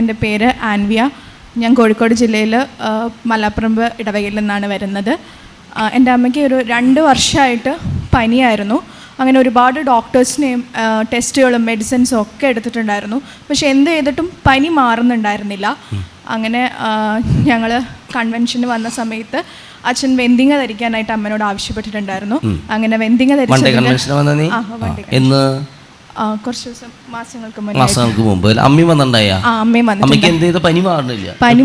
എന്റെ പേര് ആൻവിയ. ഞാൻ കോഴിക്കോട് ജില്ലയിൽ മലപ്പുറമ്പ് ഇടവകയിൽ നിന്നാണ് വരുന്നത്. എന്റെ അമ്മയ്ക്ക് ഒരു രണ്ട് വർഷമായിട്ട് പനിയായിരുന്നു. അങ്ങനെ ഒരുപാട് ഡോക്ടേഴ്സിനെയും ടെസ്റ്റുകളും മെഡിസിൻസും ഒക്കെ എടുത്തിട്ടുണ്ടായിരുന്നു. പക്ഷെ എന്ത് ചെയ്തിട്ടും പനി മാറുന്നുണ്ടായിരുന്നില്ല. അങ്ങനെ ഞങ്ങൾ കൺവെൻഷന് വന്ന സമയത്ത് അച്ഛൻ വെന്തിങ്ങ ധരിക്കാനായിട്ട് അമ്മനോട് ആവശ്യപ്പെട്ടിട്ടുണ്ടായിരുന്നു. അങ്ങനെ വെന്തിങ്ങ വൺ കുറച്ച് ദിവസം മാസങ്ങൾക്ക് മുമ്പ് വന്നിട്ടുണ്ടായ? അമ്മയും വന്നിട്ടുണ്ട്. അമ്മയ്ക്ക് എന്ത് ചെയ്ത പനി മാറുന്നില്ല പനി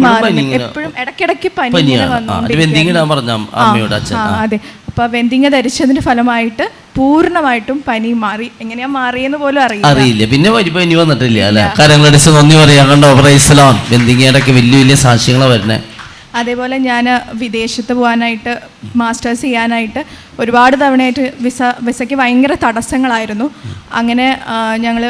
എപ്പോഴും ഇടയ്ക്കിടയ്ക്ക് പനി പറഞ്ഞ അമ്മയോട് അച്ഛൻ. അതെ. അപ്പൊ വെന്തിങ്ങ ധരിച്ചതിന്റെ ഫലമായിട്ട് പൂർണമായിട്ടും പനി മാറി. എങ്ങനെയാ മാറിയെന്ന് പോലും അറിയില്ല. അറിയില്ല. പിന്നെ പനി വന്നിട്ടില്ല അല്ലെ? കരങ്ങളടിച്ച് നന്ദി പറയാം. കണ്ടോ? പ്രൈസലോൺ വെന്തിങ്ങയുടെയൊക്കെ വലിയ വലിയ സാക്ഷ്യങ്ങളാണ് വരുന്നത് അതേപോലെ ഞാൻ വിദേശത്ത് പോകാനായിട്ട് മാസ്റ്റേഴ്സ് ചെയ്യാനായിട്ട് ഒരുപാട് തവണയായിട്ട് വിസ വിസയ്ക്ക് ഭയങ്കര തടസ്സങ്ങളായിരുന്നു. അങ്ങനെ ഞങ്ങൾ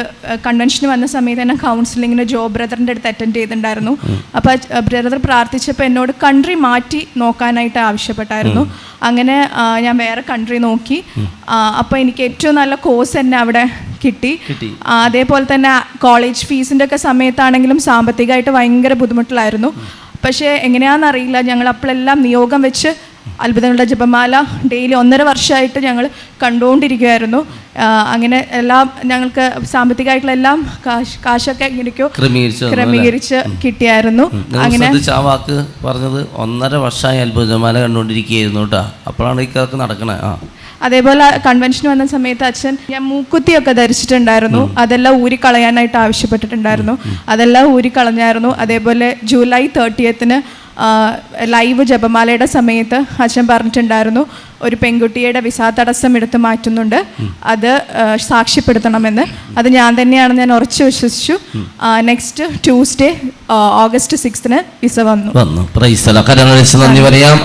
കൺവെൻഷന് വന്ന സമയത്ത് തന്നെ കൗൺസിലിങ്ങിന് ജോ ബ്രദറിന്റെ അടുത്ത് അറ്റൻഡ് ചെയ്തിട്ടുണ്ടായിരുന്നു. അപ്പോൾ ബ്രദർ പ്രാർത്ഥിച്ചപ്പോൾ എന്നോട് കൺട്രി മാറ്റി നോക്കാനായിട്ട് ആവശ്യപ്പെട്ടായിരുന്നു. അങ്ങനെ ഞാൻ വേറെ കൺട്രി നോക്കി. അപ്പോൾ എനിക്ക് ഏറ്റവും നല്ല കോഴ്സ് തന്നെ അവിടെ കിട്ടി. അതേപോലെ തന്നെ കോളേജ് ഫീസിന്റെ ഒക്കെ സമയത്താണെങ്കിലും സാമ്പത്തികമായിട്ട് ഭയങ്കര ബുദ്ധിമുട്ടിലായിരുന്നു. പക്ഷേ എങ്ങനെയാണെന്നറിയില്ല ഞങ്ങൾ അപ്പോഴെല്ലാം നിയോഗം വെച്ച് അത്ഭുതങ്ങളുടെ ജപമാല ഡെയിലി ഒന്നര വർഷമായിട്ട് ഞങ്ങൾ കണ്ടുകൊണ്ടിരിക്കുമായിരുന്നു അങ്ങനെ എല്ലാം ഞങ്ങൾക്ക് സാമ്പത്തികമായിട്ടുള്ള എല്ലാം കാശ് കാശൊക്കെ എങ്ങനെയൊക്കെയോ ക്രമീകരിച്ചു കിട്ടിയായിരുന്നു. അങ്ങനെ ആ വാക്ക് പറഞ്ഞത് ഒന്നര വർഷമായി അത്ഭുതമാല കണ്ടുകൊണ്ടിരിക്കുകയായിരുന്നു കേട്ടോ. അപ്പോഴാണ് ഈ നടക്കണേ. ആ. അതേപോലെ കൺവെൻഷൻ വന്ന സമയത്ത് അച്ഛൻ ഞാൻ മൂക്കുത്തിയൊക്കെ ധരിച്ചിട്ടുണ്ടായിരുന്നു. അതെല്ലാം ഊരിക്കളയാനായിട്ട് ആവശ്യപ്പെട്ടിട്ടുണ്ടായിരുന്നു. അതെല്ലാം ഊരിക്കളഞ്ഞായിരുന്നു. അതേപോലെ ജൂലൈ തേർട്ടിയത്തിന് ലൈവ് ജപമാലയുടെ സമയത്ത് അച്ഛൻ പറഞ്ഞിട്ടുണ്ടായിരുന്നു ഒരു പെൺകുട്ടിയുടെ വിസാ തടസ്സം എടുത്ത് മാറ്റുന്നുണ്ട്. അത് സാക്ഷ്യപ്പെടുത്തണമെന്ന്. അത് ഞാൻ തന്നെയാണ് ഞാൻ ഉറച്ചു വിശ്വസിച്ചു. നെക്സ്റ്റ് ട്യൂസ്ഡേ ഓഗസ്റ്റ് സിക്സ്തിന് വിസ വന്നു. വന്നു. നന്ദി. പറയാം.